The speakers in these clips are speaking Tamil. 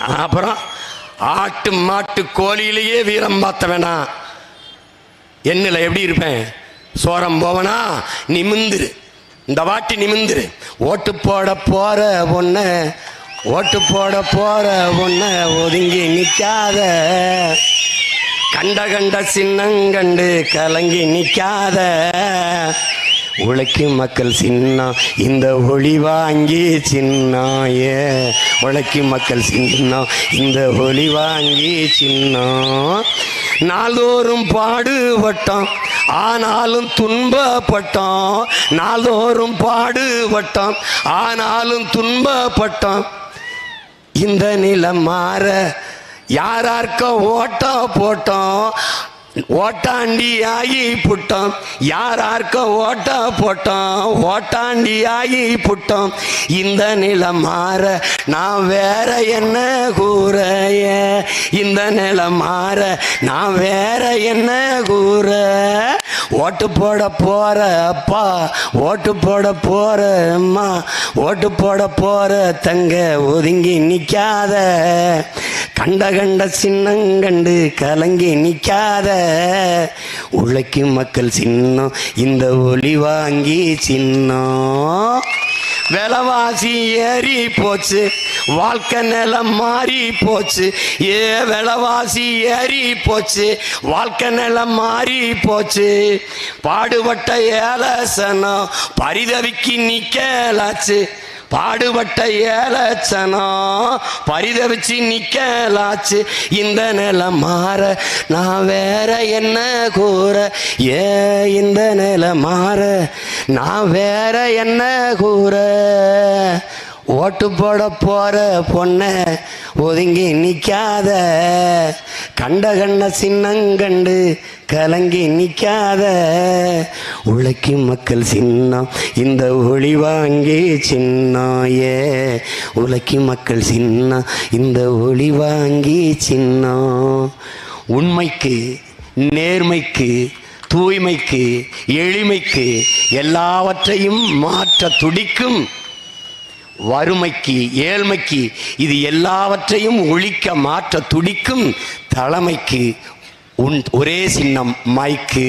அப்புறம் ஆட்டு மாட்டு கோழியிலேயே வீரம் பார்த்த வேணாம் என்னில் எப்படி இருப்பேன்? சோரம் போவனா? நிமிந்துரு. இந்த வாட்டி நிமிந்துரு. ஓட்டு போட போற பொண்ண ஓட்டு போட போற பொண்ண ஒதுங்கி நிற்காத கண்ட கண்ட சின்னங்கண்டு கலங்கி நிற்காத உழைக்கும் மக்கள் சின்னம் இந்த ஒளி வாங்கி சின்னம் ஏ உழைக்கும் மக்கள் சின்னம் இந்த ஒளி வாங்கி சின்னம் நாள்தோறும் பாடுபட்டோம் ஆனாலும் துன்பப்பட்டோம் நாள்தோறும் பாடுபட்டோம் ஆனாலும் துன்பப்பட்டோம் இந்த நிலம் மாற யாரார்க்க ஓட்டம் போட்டோம் ஓட்டாண்டி ஆகி புட்டோம். யாரார்க்க ஓட்ட போட்டோம். ஓட்டாண்டி ஆகி புட்டோம். இந்த நிலம் மாற நான் வேற என்ன கூறைய? இந்த நிலம் மாற நான் வேற என்ன கூற? ஓட்டு போட போற அப்பா ஓட்டு போட போற அம்மா ஓட்டு போட போற தங்க ஒதுங்கி நிற்காத கண்ட கண்ட சின்னங்கண்டு கலங்கி நிற்காத உழைக்கும் மக்கள் சின்னம் இந்த ஒளி வாங்கி சின்னம். விலைவாசி ஏறி போச்சு வாழ்க்கை நிலம் மாறி போச்சு. ஏ விலவாசி ஏறி போச்சு வாழ்க்கை நிலம் மாறி போச்சு. பாடுபட்ட ஏலசனம் பரிதவிக்கு நிக்கலாச்சு. பாடுபட்ட ஏலச்சனம் பரிதவிச்சு நிக்கலாச்சு. இந்த நிலம் மாற நான் வேற என்ன கூற? ஏ இந்த நிலை மாற நான் வேற என்ன கூற? ஓட்டு போட போற பொண்ண ஒதுங்கி நிக்காத. கண்ட கண்ண சின்னங்கண்டு கலங்கி நிக்காத. உழைக்கு மக்கள் சின்னம் இந்த ஒளி வாங்கி சின்னம் ஏ மக்கள் சின்னம் இந்த ஒளி வாங்கி சின்னம். உண்மைக்கு நேர்மைக்கு தூய்மைக்கு எளிமைக்கு எல்லாவற்றையும் மாற்ற துடிக்கும் வறுமைக்கு ஏழ்மைக்கு இது எல்லாவற்றையும் ஒழிக்க மாற்ற துடிக்கும் தலைமைக்கு உன் ஒரே சின்னம் மைக்கு.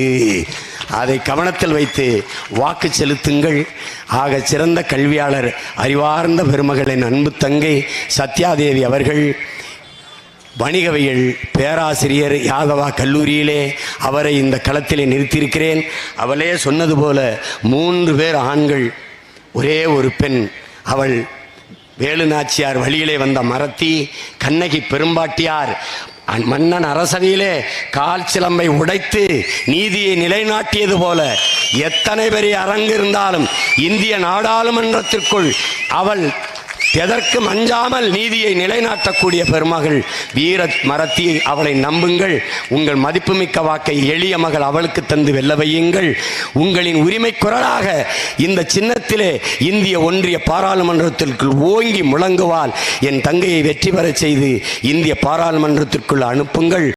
அதை கவனத்தில் வைத்து வாக்கு செலுத்துங்கள். ஆக சிறந்த கல்வியாளர் அறிவார்ந்த பெருமகளின் அன்பு தங்கை சத்யாதேவி அவர்கள் வணிகவியல் பேராசிரியர் யாதவா கல்லூரியிலே அவரை இந்த களத்திலே நிறுத்தியிருக்கிறேன். அவளே சொன்னது போல மூன்று பேர் ஆண்கள் ஒரே ஒரு பெண். அவள் வேலு நாச்சியார் வழியிலே வந்த மரத்தி கண்ணகி பெரும்பாட்டியார் மன்னன் அரசவையிலே கால் சிலம்பை உடைத்து நீதியை நிலைநாட்டியது போல எத்தனை பெரிய அரங்கு இருந்தாலும் இந்திய நாடாளுமன்றத்திற்குள் அவள் எதற்கும் அஞ்சாமல் நீதியை நிலைநாட்டக்கூடிய பெருமகள் வீர மரத்தி அவளை நம்புங்கள். உங்கள் மதிப்புமிக்க வாக்கை எளிய மகள் அவளுக்கு தந்து வெல்ல வையுங்கள். உங்களின் உரிமை குரலாக இந்த சின்னத்திலே இந்திய ஒன்றிய பாராளுமன்றத்திற்குள் ஓங்கி முழங்குவால் என் தங்கையை வெற்றி பெறச் செய்து இந்திய பாராளுமன்றத்திற்குள் அனுப்புங்கள்.